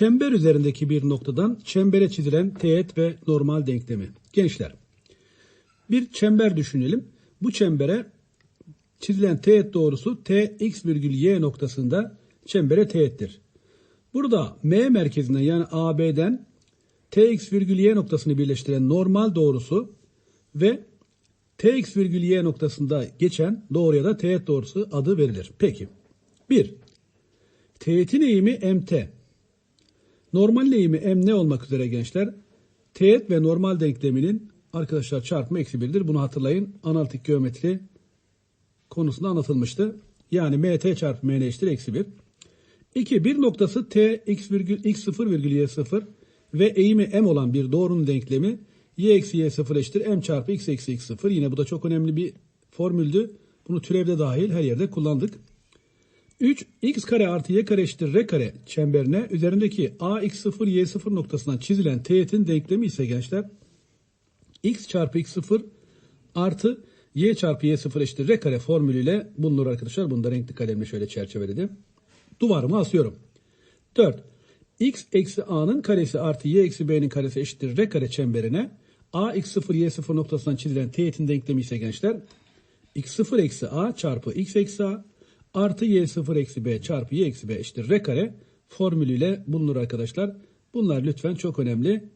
Çember üzerindeki bir noktadan çembere çizilen teğet ve normal denklemi. Gençler, bir çember düşünelim. Bu çembere çizilen teğet doğrusu t x virgül y noktasında çembere teğettir. Burada M merkezinden yani AB'den tx virgül y noktasını birleştiren normal doğrusu ve tx virgül y noktasında geçen doğruya da teğet doğrusu adı verilir. Peki. 1. Teğetin eğimi mt. Normal eğimi m ne olmak üzere gençler? Teğet ve normal denkleminin arkadaşlar çarpımı eksi 1'dir. Bunu hatırlayın. Analitik geometri konusunda anlatılmıştı. Yani mt çarpı mn eşittir eksi 1. 2. Bir noktası t x virgül x0 virgül y0 ve eğimi m olan bir doğrunun denklemi y eksi y0 eşittir m çarpı x eksi x0. Yine bu da çok önemli bir formüldü. Bunu türevde dahil her yerde kullandık. 3 x kare artı y kare eşittir r kare çemberine üzerindeki a x0 y0 noktasından çizilen teğetin denklemi ise gençler x çarpı x0 artı y çarpı y0 eşittir r kare formülüyle bulunur arkadaşlar. Bunu da renkli kalemle şöyle çerçeveledim. Duvarıma asıyorum. 4. x eksi a'nın karesi artı y eksi b'nin karesi eşittir r kare çemberine a x0 y0 noktasından çizilen teğetin denklemi ise gençler x0 eksi a çarpı x eksi a artı y0 eksi b çarpı y eksi b eşittir r kare formülüyle bulunur arkadaşlar. Bunlar lütfen çok önemli.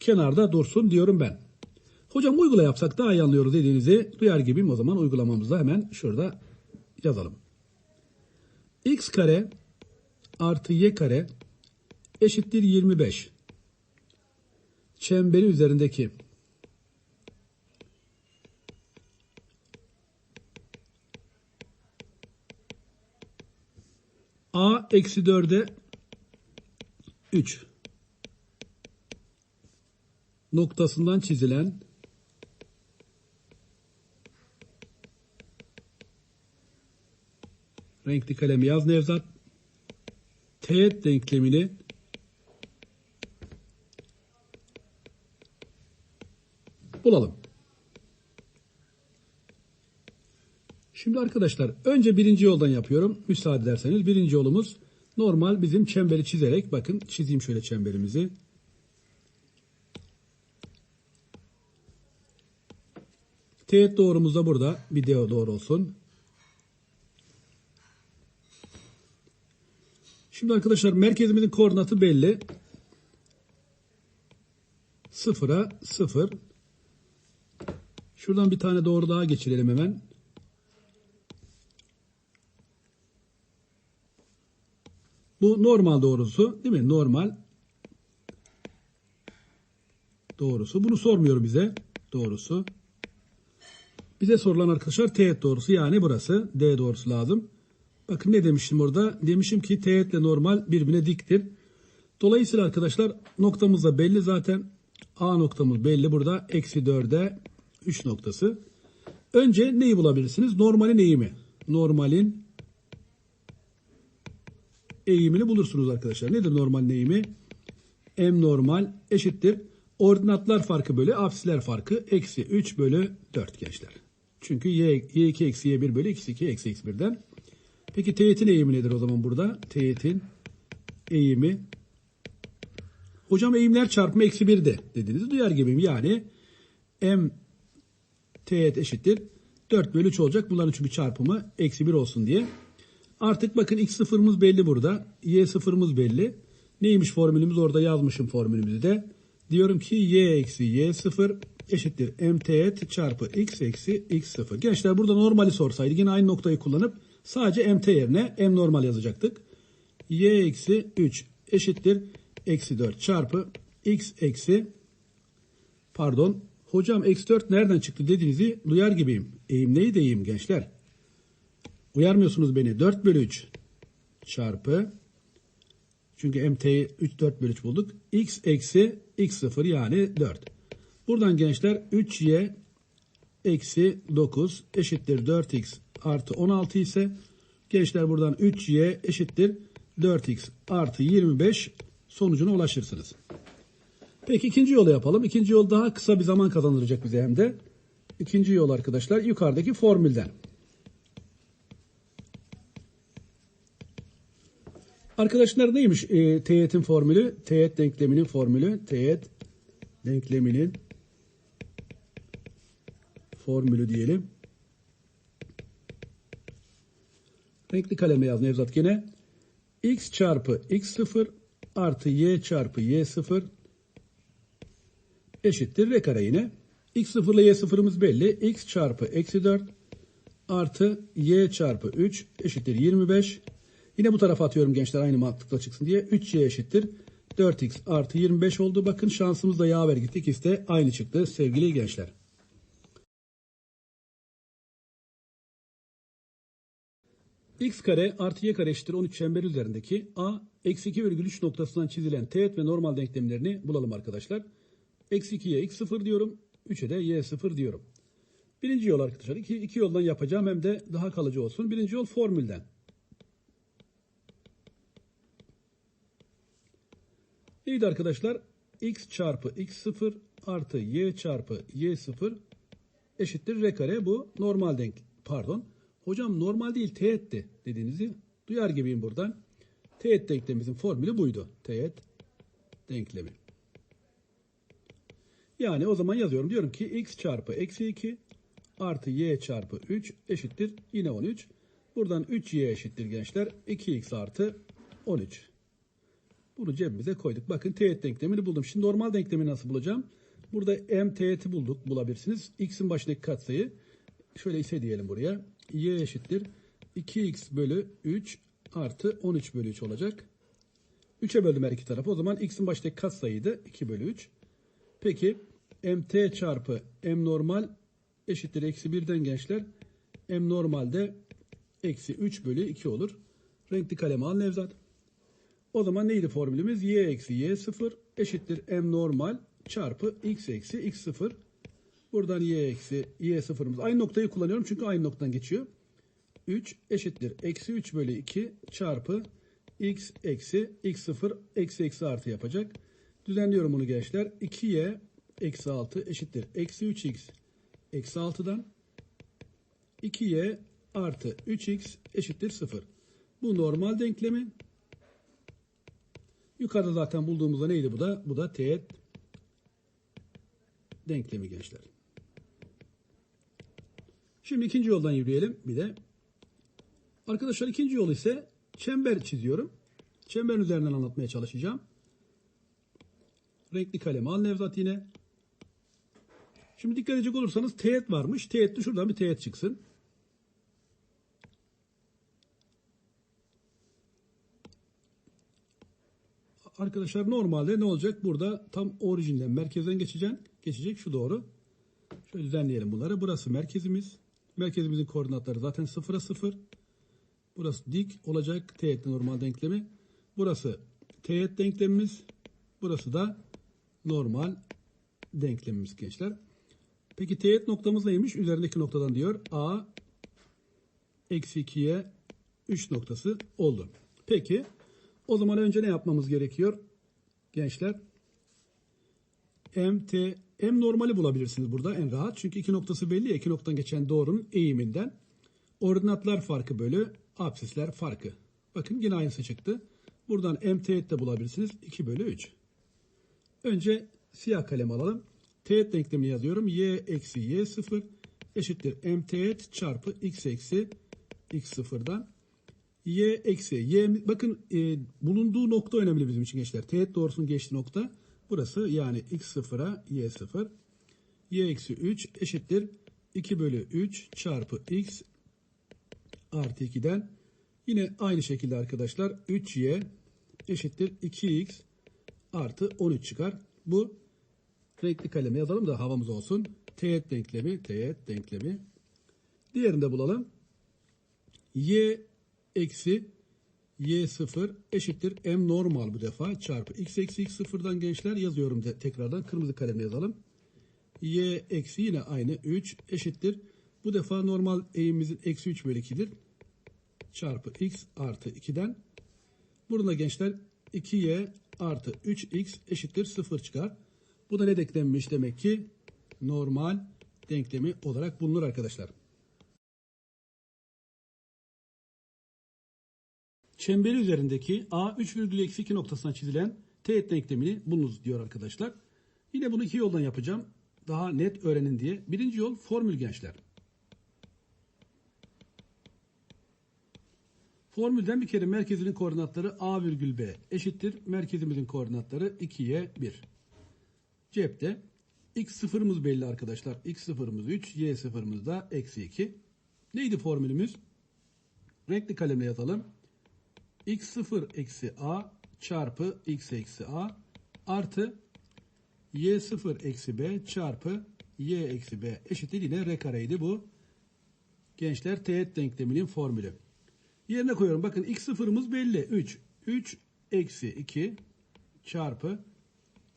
Kenarda dursun diyorum ben. Hocam uygula yapsak daha iyi anlıyoruz dediğinizi duyar gibiyim. O zaman uygulamamızda hemen şurada yazalım. x kare artı y kare eşittir 25. Çemberi üzerindeki a eksi 4'e 3 noktasından çizilen renkli kalem yaz Nevzat teğet denklemini bulalım. Şimdi arkadaşlar önce birinci yoldan yapıyorum. Müsaade ederseniz birinci yolumuz normal bizim çemberi çizerek bakın çizeyim şöyle çemberimizi. Teğet doğrumuz da burada. Bir doğru olsun. Şimdi arkadaşlar merkezimizin koordinatı belli. Sıfıra sıfır. Şuradan bir tane doğru daha geçirelim hemen. Bu normal doğrusu değil mi? Normal doğrusu. Bunu sormuyor bize. Doğrusu. Bize sorulan arkadaşlar teğet doğrusu yani burası. D doğrusu lazım. Bakın ne demiştim orada? Demişim ki teğet ile normal birbirine diktir. Dolayısıyla arkadaşlar noktamız da belli zaten. A noktamız belli burada. Eksi 4'e 3 noktası. Önce neyi bulabilirsiniz? Normalin eğimi. Normalin eğimini bulursunuz arkadaşlar. Nedir normalin eğimi? M normal eşittir. Ordinatlar farkı bölü apsisler farkı eksi 3 bölü 4 gençler. Çünkü y, y2 eksi y1 bölü x2 eksi x1'den. Peki teğetin eğimi nedir o zaman burada? Teğetin eğimi. Hocam eğimler çarpımı eksi 1'de dediğinizi duyar gibiyim. Yani m teğet eşittir. 4 bölü 3 olacak. Bunların bir çarpımı eksi 1 olsun diye. Artık bakın x sıfırımız belli burada. Y sıfırımız belli. Neymiş formülümüz? Orada yazmışım formülümüzü de. Diyorum ki y eksi y sıfır eşittir m teğet çarpı x eksi x sıfır. Gençler burada normali sorsaydı yine aynı noktayı kullanıp sadece mt yerine m normal yazacaktık. y eksi 3 eşittir eksi 4 çarpı x eksi pardon hocam eksi 4 nereden çıktı dediğinizi duyar gibiyim. Eğim neydi eğim gençler? Uyarmıyorsunuz beni. 4 bölü 3 çarpı çünkü MT'yi 3 4 bölü 3 bulduk. X eksi X0 yani 4. Buradan gençler 3Y eksi 9 eşittir 4X artı 16 ise gençler buradan 3Y eşittir 4X artı 25 sonucuna ulaşırsınız. Peki ikinci yolu yapalım. İkinci yol daha kısa bir zaman kazandıracak bize hem de. İkinci yol arkadaşlar yukarıdaki formülden. Arkadaşlar neymiş e, teğetin formülü? Teğet denkleminin formülü. Teğet denkleminin formülü diyelim. Renkli kalemle yaz Nevzat gene. x çarpı x0 artı y çarpı y0 eşittir r kare yine. x0 ile y0'ımız belli. x çarpı eksi 4 artı y çarpı 3 eşittir 25. Yine bu tarafa atıyorum gençler aynı mantıkla çıksın diye. 3y eşittir 4x artı 25 oldu. Bakın şansımız da yaver gitti. İkisi de aynı çıktı sevgili gençler. x kare artı y kare eşittir 13 çember üzerindeki a eksi 2 virgül 3 noktasından çizilen teğet ve normal denklemlerini bulalım arkadaşlar. Eksi 2'ye x0 diyorum. 3'e de y0 diyorum. Birinci yol arkadaşlar. İki, iki yoldan yapacağım hem de daha kalıcı olsun. Birinci yol formülden. Neydi arkadaşlar? x çarpı x0 artı y çarpı y0 eşittir r kare. Bu normal denk. Pardon. Hocam normal değil teğetti dediğinizi duyar gibiyim buradan. Teğet denklemimizin formülü buydu. Teğet denklemi. Yani o zaman yazıyorum. Diyorum ki x çarpı eksi 2 artı y çarpı 3 eşittir yine 13. Buradan 3y eşittir gençler. 2x artı 13. Bunu cebimize koyduk. Bakın teğet denklemini buldum. Şimdi normal denklemi nasıl bulacağım? Burada m teğeti bulduk. Bulabilirsiniz. x'in başındaki katsayı. Şöyle ise diyelim buraya. y eşittir. 2x bölü 3 artı 13 bölü 3 olacak. 3'e böldüm her iki tarafı. O zaman x'in başındaki katsayıydı. 2 bölü 3. Peki mt çarpı m normal eşittir eksi 1'den gençler. m normalde eksi 3 bölü 2 olur. Renkli kalemi al Nevzat. O zaman neydi formülümüz? y eksi y 0 eşittir m normal çarpı x eksi x 0. Buradan y eksi y sıfırımız. Aynı noktayı kullanıyorum çünkü aynı noktadan geçiyor. 3 eşittir. Eksi 3 bölü 2 çarpı x eksi x 0 eksi eksi artı yapacak. Düzenliyorum bunu gençler. 2y eksi 6 eşittir. Eksi 3x eksi 6'dan 2y artı 3x eşittir 0. Bu normal denklemi. Yukarıda zaten bulduğumuzda neydi bu da? Bu da teğet denklemi gençler. Şimdi ikinci yoldan yürüyelim bir de. Arkadaşlar ikinci yol ise çember çiziyorum. Çemberin üzerinden anlatmaya çalışacağım. Renkli kalemi al Nevzat yine. Şimdi dikkat edecek olursanız teğet varmış. Teğetli şuradan bir teğet çıksın. Arkadaşlar normalde ne olacak? Burada tam orijinden merkezden geçeceksin. Geçecek şu doğru. Şöyle düzenleyelim bunları. Burası merkezimiz. Merkezimizin koordinatları zaten sıfıra sıfır. Burası dik olacak teğet normal denklemi. Burası teğet denklemimiz. Burası da normal denklemimiz gençler. Peki teğet noktamız neymiş? Üzerindeki noktadan diyor. A eksi 2'ye 3 noktası oldu. Peki o zaman önce ne yapmamız gerekiyor? Gençler M, T, M normali bulabilirsiniz burada en rahat. Çünkü iki noktası belli ya. iki noktadan geçen doğrunun eğiminden. Ordinatlar farkı bölü absisler farkı. Bakın yine aynısı çıktı. Buradan M teğet de bulabilirsiniz. 2 bölü 3. Önce siyah kalem alalım. Teğet denklemini yazıyorum. Y eksi Y 0 eşittir M teğet çarpı X eksi X sıfırdan. Y eksi Y bakın e, bulunduğu nokta önemli bizim için gençler. Teğet doğrusunun geçtiği nokta. Burası yani x sıfıra y sıfır. y eksi 3 eşittir 2 bölü 3 çarpı x artı 2'den yine aynı şekilde arkadaşlar 3y eşittir 2x artı 13 çıkar. Bu renkli kaleme yazalım da havamız olsun. Teğet denklemi, teğet denklemi. Diğerini de bulalım. y eksi y0 eşittir m normal bu defa çarpı x eksi x sıfırdan gençler yazıyorum de, tekrardan kırmızı kalemle yazalım. y eksi yine aynı 3 eşittir. Bu defa normal eğimimizin eksi 3 bölü 2'dir. Çarpı x artı 2'den. Burada gençler 2y artı 3x eşittir 0 çıkar. Bu da ne denklemmiş demek ki? Normal denklemi olarak bulunur arkadaşlar. Çemberi üzerindeki A 3 virgül eksi 2 noktasına çizilen teğet denklemini bulunuz diyor arkadaşlar. Yine bunu iki yoldan yapacağım. Daha net öğrenin diye. Birinci yol formül gençler. Formülden bir kere merkezinin koordinatları A virgül B eşittir. Merkezimizin koordinatları 2'ye 1. Cepte x sıfırımız belli arkadaşlar. x sıfırımız 3, y sıfırımız da eksi 2. Neydi formülümüz? Renkli kalemle yazalım. X0 eksi a çarpı x eksi a artı y0 eksi b çarpı y eksi b eşittir yine r kareydi bu. Gençler teğet denkleminin formülü. Yerine koyuyorum. Bakın x sıfırımız belli. 3. 3 eksi 2 çarpı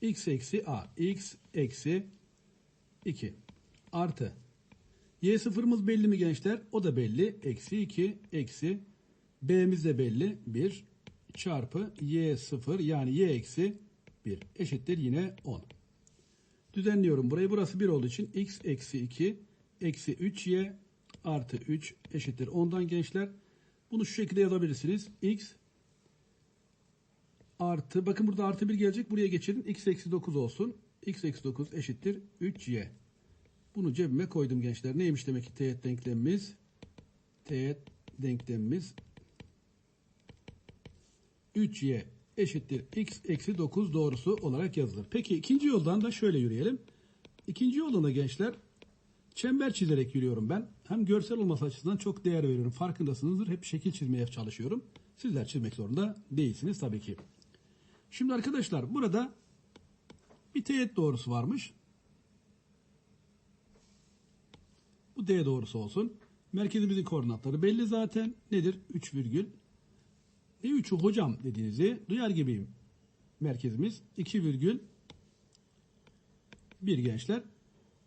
x eksi a. x eksi 2 artı y sıfırımız belli mi gençler? O da belli. Eksi 2 eksi b'miz de belli. 1 çarpı y sıfır yani y eksi 1 eşittir yine 10. Düzenliyorum burayı. Burası 1 olduğu için x eksi 2 eksi 3y artı 3 eşittir 10'dan gençler. Bunu şu şekilde yazabilirsiniz. x artı bakın burada artı 1 gelecek. Buraya geçirin. x eksi 9 olsun. x eksi 9 eşittir 3y. Bunu cebime koydum gençler. Neymiş demek ki teğet denklemimiz? Teğet denklemimiz 3y eşittir x eksi 9 doğrusu olarak yazılır. Peki ikinci yoldan da şöyle yürüyelim. İkinci yoldan da gençler çember çizerek yürüyorum ben. Hem görsel olması açısından çok değer veriyorum. Farkındasınızdır. Hep şekil çizmeye çalışıyorum. Sizler çizmek zorunda değilsiniz tabii ki. Şimdi arkadaşlar burada bir teğet doğrusu varmış. Bu D doğrusu olsun. Merkezimizin koordinatları belli zaten. Nedir? 3 virgül. Ne 3'ü hocam dediğinizi duyar gibiyim. Merkezimiz 2 virgül 1 gençler.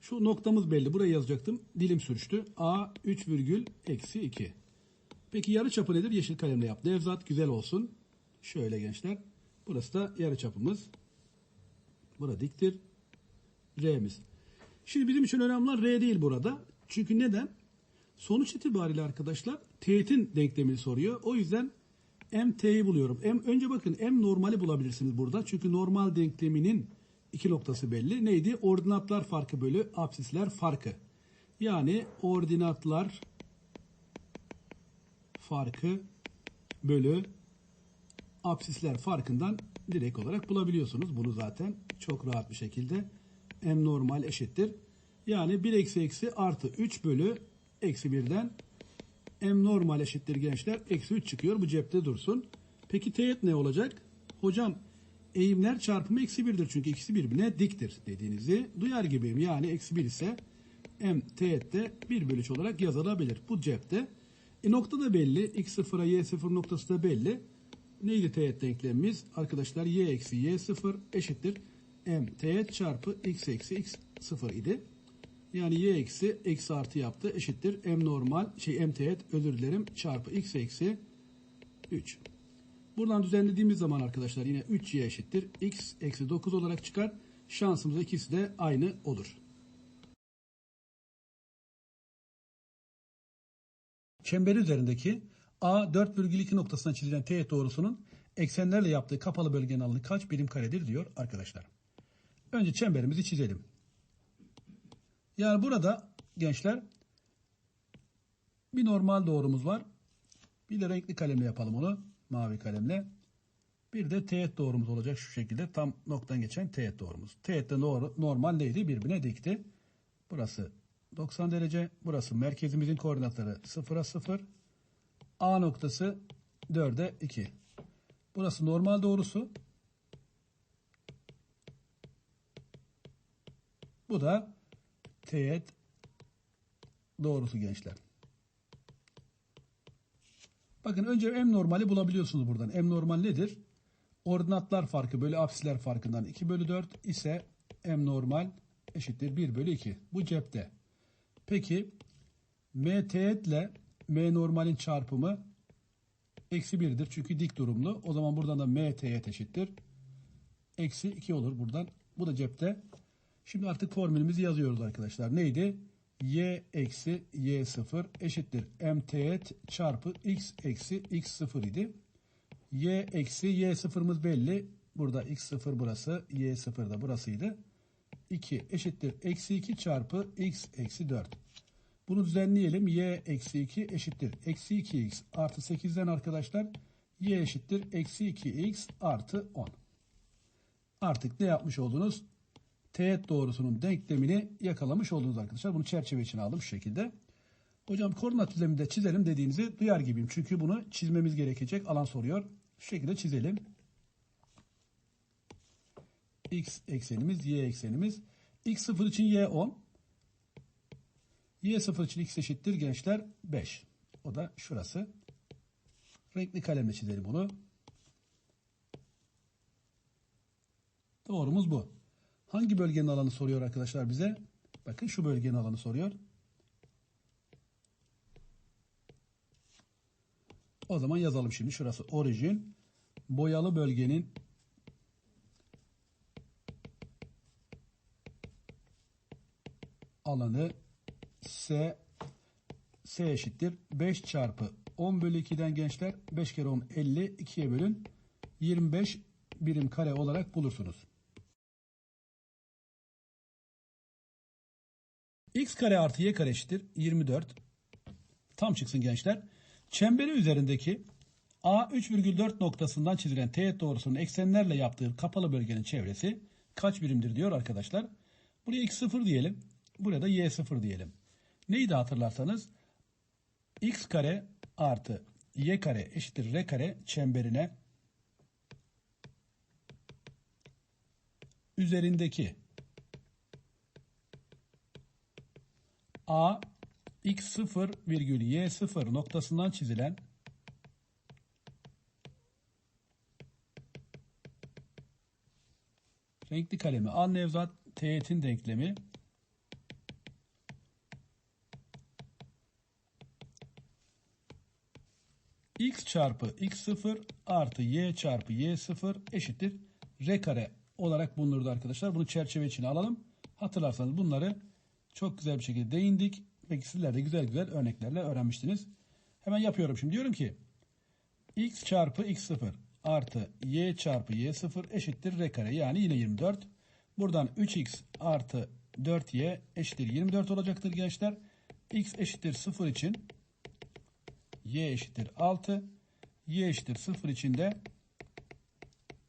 Şu noktamız belli. Buraya yazacaktım. Dilim sürçtü. A 3 virgül eksi 2. Peki yarı çapı nedir? Yeşil kalemle yap. Nevzat güzel olsun. Şöyle gençler. Burası da yarı çapımız. Bura diktir. R'miz. Şimdi bizim için önemli olan R değil burada. Çünkü neden? Sonuç itibariyle arkadaşlar teğetin denklemini soruyor. O yüzden MT'yi buluyorum. M, önce bakın M normali bulabilirsiniz burada. Çünkü normal denkleminin iki noktası belli. Neydi? Ordinatlar farkı bölü apsisler farkı. Yani ordinatlar farkı bölü apsisler farkından direkt olarak bulabiliyorsunuz. Bunu zaten çok rahat bir şekilde M normal eşittir. Yani 1 eksi eksi artı 3 bölü eksi 1'den M normal eşittir gençler. Eksi 3 çıkıyor. Bu cepte dursun. Peki teğet ne olacak? Hocam eğimler çarpımı eksi 1'dir. Çünkü ikisi birbirine diktir dediğinizi duyar gibiyim. Yani eksi 1 ise M teğette 1 bölü 3 olarak yazılabilir. Bu cepte. E nokta da belli. X sıfıra Y sıfır noktası da belli. Neydi teğet denklemimiz? Arkadaşlar Y eksi Y sıfır eşittir. M teğet çarpı X eksi X sıfır idi. Yani y eksi eksi artı yaptı eşittir m normal şey m teğet özür dilerim çarpı x eksi 3. Buradan düzenlediğimiz zaman arkadaşlar yine 3y eşittir x eksi 9 olarak çıkar. Şansımız ikisi de aynı olur. Çember üzerindeki A 4,2 noktasına çizilen teğet doğrusunun eksenlerle yaptığı kapalı bölgenin alanı kaç birim karedir diyor arkadaşlar. Önce çemberimizi çizelim. Yani burada gençler bir normal doğrumuz var. Bir de renkli kalemle yapalım onu. Mavi kalemle. Bir de teğet doğrumuz olacak şu şekilde. Tam noktadan geçen teğet doğrumuz. Teğette doğru, normal neydi? Birbirine dikti. Burası 90 derece. Burası merkezimizin koordinatları 0'a 0. A noktası 4'e 2. Burası normal doğrusu. Bu da teğet doğrusu gençler. Bakın önce M normali bulabiliyorsunuz buradan. M normal nedir? Ordinatlar farkı bölü apsisler farkından 2 bölü 4 ise M normal eşittir 1 bölü 2. Bu cepte. Peki M teğet ile M normalin çarpımı eksi 1'dir. Çünkü dik durumlu. O zaman buradan da M teğet eşittir. Eksi 2 olur buradan. Bu da cepte. Şimdi artık formülümüzü yazıyoruz arkadaşlar. Neydi? y eksi y sıfır eşittir m teğet çarpı x eksi x sıfır idi. y eksi y sıfırımız belli. Burada x sıfır burası, y sıfır da burasıydı. 2 eşittir eksi 2 çarpı x eksi 4. Bunu düzenleyelim. y eksi 2 eşittir. Eksi 2x artı 8'den arkadaşlar y eşittir. Eksi 2x artı 10. Artık ne yapmış oldunuz? Teğet doğrusunun denklemini yakalamış oldunuz arkadaşlar. Bunu çerçeve içine aldım şu şekilde. Hocam koordinat düzleminde çizelim dediğinizi duyar gibiyim. Çünkü bunu çizmemiz gerekecek. Alan soruyor. Şu şekilde çizelim. X eksenimiz, Y eksenimiz. X0 için Y 10. Y0 için X eşittir gençler 5. O da şurası. Renkli kalemle çizelim bunu. Doğrumuz bu. Hangi bölgenin alanı soruyor arkadaşlar bize? Bakın şu bölgenin alanı soruyor. O zaman yazalım şimdi. Şurası orijin. Boyalı bölgenin alanı S S eşittir. 5 çarpı 10 bölü 2'den gençler 5 kere 10 50 2'ye bölün 25 birim kare olarak bulursunuz. X kare artı y kare eşittir 24. Tam çıksın gençler. Çemberi üzerindeki A 3,4 noktasından çizilen teğet doğrusunun eksenlerle yaptığı kapalı bölgenin çevresi kaç birimdir diyor arkadaşlar. Buraya x 0 diyelim. Buraya da y 0 diyelim. Neydi hatırlarsanız? x kare artı y kare eşittir r kare çemberine üzerindeki A x0 virgül y0 noktasından çizilen renkli kalemi al Nevzat teğetin denklemi x çarpı x0 artı y çarpı y0 eşittir r kare olarak bulunurdu arkadaşlar. Bunu çerçeve içine alalım. Hatırlarsanız bunları çok güzel bir şekilde değindik. Peki sizler de güzel güzel örneklerle öğrenmiştiniz. Hemen yapıyorum şimdi. Diyorum ki x çarpı x0 artı y çarpı y0 eşittir r kare. Yani yine 24. Buradan 3x artı 4y eşittir 24 olacaktır gençler. x eşittir 0 için y eşittir 6. y eşittir 0 için de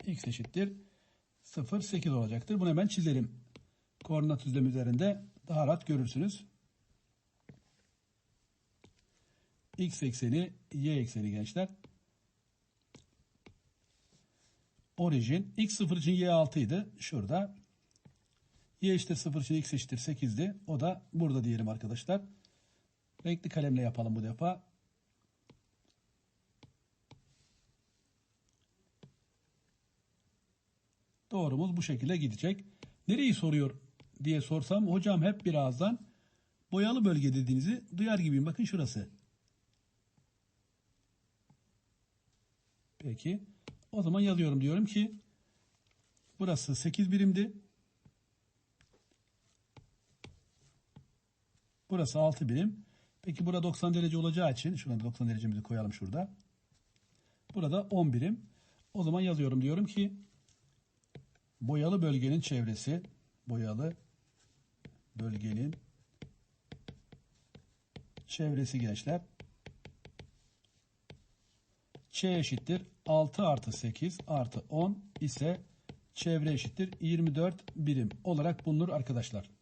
x eşittir 0, 8 olacaktır. Bunu hemen çizelim. Koordinat düzlemi üzerinde daha rahat görürsünüz. X ekseni, Y ekseni gençler. Orijin. X 0 için Y 6 idi. Şurada. Y eşittir 0 için X eşittir 8'di. O da burada diyelim arkadaşlar. Renkli kalemle yapalım bu defa. Doğrumuz bu şekilde gidecek. Nereyi soruyor diye sorsam hocam hep birazdan boyalı bölge dediğinizi duyar gibiyim. Bakın şurası. Peki. O zaman yazıyorum diyorum ki burası 8 birimdi. Burası 6 birim. Peki burada 90 derece olacağı için şuradan 90 derecemizi koyalım şurada. Burada 10 birim. O zaman yazıyorum diyorum ki boyalı bölgenin çevresi boyalı bölgenin çevresi gençler Ç eşittir 6 artı 8 artı 10 ise çevre eşittir 24 birim olarak bulunur arkadaşlar.